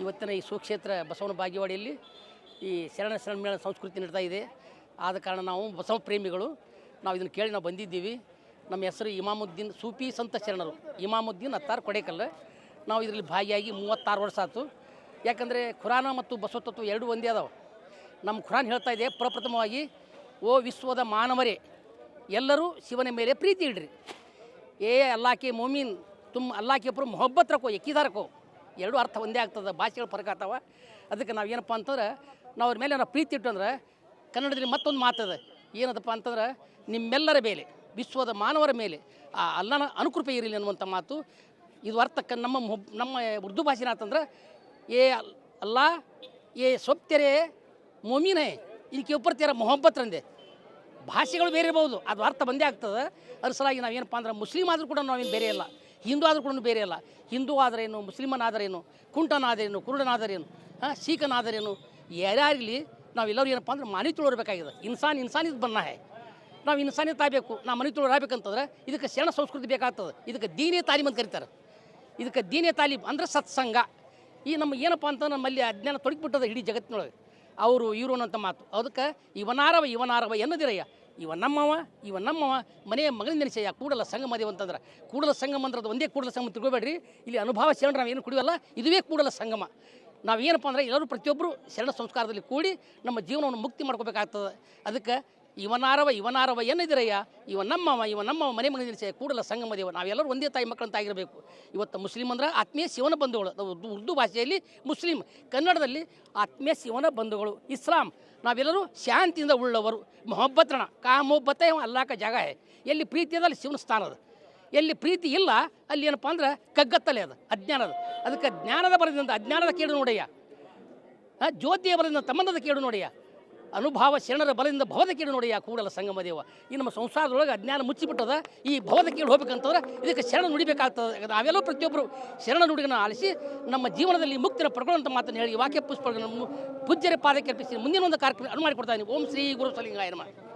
ಇವತ್ತಿನ ಈ ಸುಕ್ಷೇತ್ರ ಬಸವನ ಬಾಗೇವಾಡಿಯಲ್ಲಿ ಈ ಶರಣ ಶರಣ ಸಂಸ್ಕೃತಿ ನಡೀತಾ ಇದೆ. ಆದ ಕಾರಣ ನಾವು ಬಸವ ಪ್ರೇಮಿಗಳು, ನಾವು ಇದನ್ನು ಕೇಳಿ ನಾವು ಬಂದಿದ್ದೀವಿ. ನಮ್ಮ ಹೆಸರು ಇಮಾಮುದ್ದೀನ್ ಸೂಫಿ ಸಂತ ಶರಣರು. ಇಮಾಮುದ್ದೀನ್ ಅತ್ತಾರ್ ಕೊಡೇಕಲ್ಲ. ನಾವು ಇದರಲ್ಲಿ ಭಾಗಿಯಾಗಿ ಮೂವತ್ತಾರು ವರ್ಷ ಆಯ್ತು. ಯಾಕಂದರೆ ಖುರಾನ ಮತ್ತು ಬಸವ ತತ್ವ ಎರಡು ಒಂದೇ ಅದಾವೆ. ನಮ್ಮ ಖುರಾನ್ ಹೇಳ್ತಾ ಇದೆ, ಪ್ರಪ್ರಥಮವಾಗಿ, ಓ ವಿಶ್ವದ ಮಾನವರೇ, ಎಲ್ಲರೂ ಶಿವನ ಮೇಲೆ ಪ್ರೀತಿ ಇಡ್ರಿ. ಏ ಅಲ್ಲಾಕೆ ಮೊಮೀನ್, ತುಮ್ ಅಲ್ಲಾಕೆ ಪುರ ಮೊಹಬ್ಬತ್ ರಕೋ ಎಕ್ಕಿದಾರಕೋ ಎರಡು ಅರ್ಥ ಒಂದೇ ಆಗ್ತದೆ, ಭಾಷೆಗಳು ಫರಕ ಆಗ್ತಾವ. ಅದಕ್ಕೆ ನಾವು ಏನಪ್ಪ ಅಂತಂದ್ರೆ, ನಾವು ಅವ್ರ ಮೇಲೆ ನಾವು ಪ್ರೀತಿ ಇಟ್ಟು ಅಂದ್ರೆ ಕನ್ನಡದಲ್ಲಿ ಮತ್ತೊಂದು ಮಾತದ ಏನದಪ್ಪ ಅಂತಂದ್ರೆ, ನಿಮ್ಮೆಲ್ಲರ ಮೇಲೆ, ವಿಶ್ವದ ಮಾನವರ ಮೇಲೆ, ಆ ಅಲ್ಲನ ಅನುಕೃಪೆ ಇರಲಿ ಅನ್ನುವಂಥ ಮಾತು. ಇದು ಅರ್ಥಕ್ಕೆ ನಮ್ಮ ನಮ್ಮ ಉರ್ದು ಭಾಷೆನ ಅಂತಂದ್ರೆ, ಏ ಅಲ್ಲ ಅಲ್ಲಾ, ಏ ಸೊಪ್ತೆರೆ, ಮೊಮೀನೇ ಇದಕ್ಕೆ ಉಪ್ಪರ್ತಿಯರ ಮೊಹಬ್ಬತ್ ರಂದೆ ಭಾಷೆಗಳು ಬೇರೆ ಇರ್ಬೋದು, ಅದು ಅರ್ಥ ಬಂದೇ ಆಗ್ತದೆ. ಅದ್ರ ಸಲಾಗಿ ನಾವೇನಪ್ಪ ಅಂದ್ರೆ ಮುಸ್ಲಿಮ್ ಆದರೂ ಕೂಡ ನಾವೇನು ಬೇರೆ ಇಲ್ಲ. ಹಿಂದೂ ಆದರೂ ಕೂಡ ಬೇರೆ ಅಲ್ಲ. ಹಿಂದೂ ಆದರೇನು ಮುಸ್ಲಿಮನಾದರೇನು ಕುಂಟನಾದರೇನು ಕುರುಡನಾದರೇನು ಹಾಂ ಶೀಖನಾದರೇನು ನಾವು ನಾವೆಲ್ಲರೂ ಏನಪ್ಪ ಅಂದ್ರೆ ಮನೆ ತುಳಿರ್ಬೇಕಾಗಿದೆ. ಇನ್ಸಾನ್ ಇನ್ಸಾನ್ ಇದು ಬನ್ನ ಹೇ ನಾವು ಇನ್ಸಾನೇ ತಾಯ್ಬೇಕು, ನಾವು ಮನೆ ತುಳಿರಾಗಬೇಕಂತಂದ್ರೆ ಇದಕ್ಕೆ ಶರಣ ಸಂಸ್ಕೃತಿ ಬೇಕಾಗ್ತದೆ. ಇದಕ್ಕೆ ದೀನೇ ತಾಲೀಮ್ ಅಂತ ಕರೀತಾರೆ. ಇದಕ್ಕೆ ದೀನೇ ತಾಲೀಮ್ ಅಂದರೆ ಸತ್ಸಂಗ. ಈ ನಮ್ಮ ಏನಪ್ಪ ಅಂತ ನಮ್ಮಲ್ಲಿ ಅಜ್ಞಾನ ತೊಡಗಿಬಿಟ್ಟದ ಇಡೀ ಜಗತ್ತಿನೊಳಗೆ. ಅವರು, ಇವರು ಅನ್ನೋಂಥ ಮಾತು. ಅದಕ್ಕೆ ಇವನಾರವ ಇವನಾರವ ಎನ್ನದಿರಯ್ಯ. ಇವ ನಮ್ಮವ ಇವ ನಮ್ಮವ, ಮನೆಯ ಮಗಳಿನ ನಿಶ್ಚಯ ಕೂಡಲ ಸಂಗಮ ಅಂತಂದ್ರೆ. ಕೂಡಲ ಸಂಗಮ ಅಂದ್ರೆ ಅದು ಒಂದೇ ಕೂಡಲ ಸಂಗಮ ತಿಳ್ಕೊಬೇಡ್ರಿ. ಇಲ್ಲಿ ಅನುಭವ ಶರಣ ನಾವು ಏನು ಕುಡಿಯೋಲ್ಲ ಇದುವೇ ಕೂಡಲ ಸಂಗಮ. ನಾವೇನಪ್ಪ ಅಂದ್ರೆ ಎಲ್ಲರೂ ಪ್ರತಿಯೊಬ್ಬರು ಶರಣ ಸಂಸ್ಕಾರದಲ್ಲಿ ಕೂಡಿ ನಮ್ಮ ಜೀವನವನ್ನು ಮುಕ್ತಿ ಮಾಡ್ಕೋಬೇಕಾಗ್ತದೆ. ಅದಕ್ಕೆ ಇವನಾರವ ಇವನಾರವ ಏನಿದಿರಯ್ಯ ಇವ ನಮ್ಮವ, ಇವ ನಮ್ಮ ಮನೆ ಮಗನ ನಿಲ್ಲಿಸಿ ಕೂಡಲ ಸಂಗಮದೇವ ನಾವೆಲ್ಲರೂ ಒಂದೇ ತಾಯಿ ಮಕ್ಕಳಂತ ಆಗಿರಬೇಕು ಇವತ್ತು ಮುಸ್ಲಿಂ ಅಂದ್ರೆ ಆತ್ಮೀಯ ಶಿವನ ಬಂಧುಗಳು. ಉರ್ದು ಭಾಷೆಯಲ್ಲಿ ಮುಸ್ಲಿಂ ಕನ್ನಡದಲ್ಲಿ ಆತ್ಮೀಯ ಶಿವನ ಬಂಧುಗಳು. ಇಸ್ಲಾಂ. ನಾವೆಲ್ಲರೂ ಶಾಂತಿಯಿಂದ ಉಳ್ಳವರು. ಮೊಹಬ್ಬತ್ರಣ. ಕಾ ಮೊಹಬ್ಬತ್ತ ಅಲ್ಲಾಕ ಜಾಗ ಎಲ್ಲಿ ಪ್ರೀತಿ ಅದ ಅಲ್ಲಿ ಶಿವನ ಸ್ಥಾನ ಅದು. ಎಲ್ಲಿ ಪ್ರೀತಿ ಇಲ್ಲ ಅಲ್ಲಿ ಏನಪ್ಪ ಅಂದ್ರೆ ಕಗ್ಗತ್ತಲೆ ಅದು ಅಜ್ಞಾನದ ಅದಕ್ಕೆ ಜ್ಞಾನದ ಬರದಿಂದ, ಅಜ್ಞಾನದ ಕೇಡು ನೋಡಯ್ಯ. ಜ್ಯೋತಿಯ ಬರೆದಿಂದ ತಮ್ಮನದ ಕೇಡು ನೋಡಿಯ ಅನುಭವ ಶರಣರ ಬಲದಿಂದ ಭವದ ನೋಡಿ ಆ ಕೂಡಲ ಸಂಗಮ ದೇವ. ಈ ನಮ್ಮ ಸಂಸಾರದೊಳಗೆ ಅಜ್ಞಾನ ಮುಚ್ಚಿಬಿಟ್ಟದ, ಈ ಭವದ ಕೀಡು ಹೋಗ್ಬೇಕಂತಂದ್ರೆ ಇದಕ್ಕೆ ಶರಣ ನುಡಿಬೇಕಾಗ್ತದೆ. ನಾವೆಲ್ಲೋ ಪ್ರತಿಯೊಬ್ಬರು ಶರಣ ನುಡಿಗನ ಆಲಿಸಿ ನಮ್ಮ ಜೀವನದಲ್ಲಿ ಮುಕ್ತಿನ ಪಡ್ಕೊಳ್ಳುವಂಥ ಮಾತನ್ನು ಹೇಳಿ ವಾಕ್ಯ ಪುಷ್ಪಗಳನ್ನು ಪೂಜ್ಯರ ಪಾದಕ್ಕೆ ಅರ್ಪಿಸಿ ಮುಂದಿನ ಒಂದು ಕಾರ್ಯಕ್ರಮ ಅನುಮಾಡಿ ಇದ್ದೀನಿ ಓಂ ಶ್ರೀ ಗುರು ಸಲಿಂಗಾಯ ನಮಃ.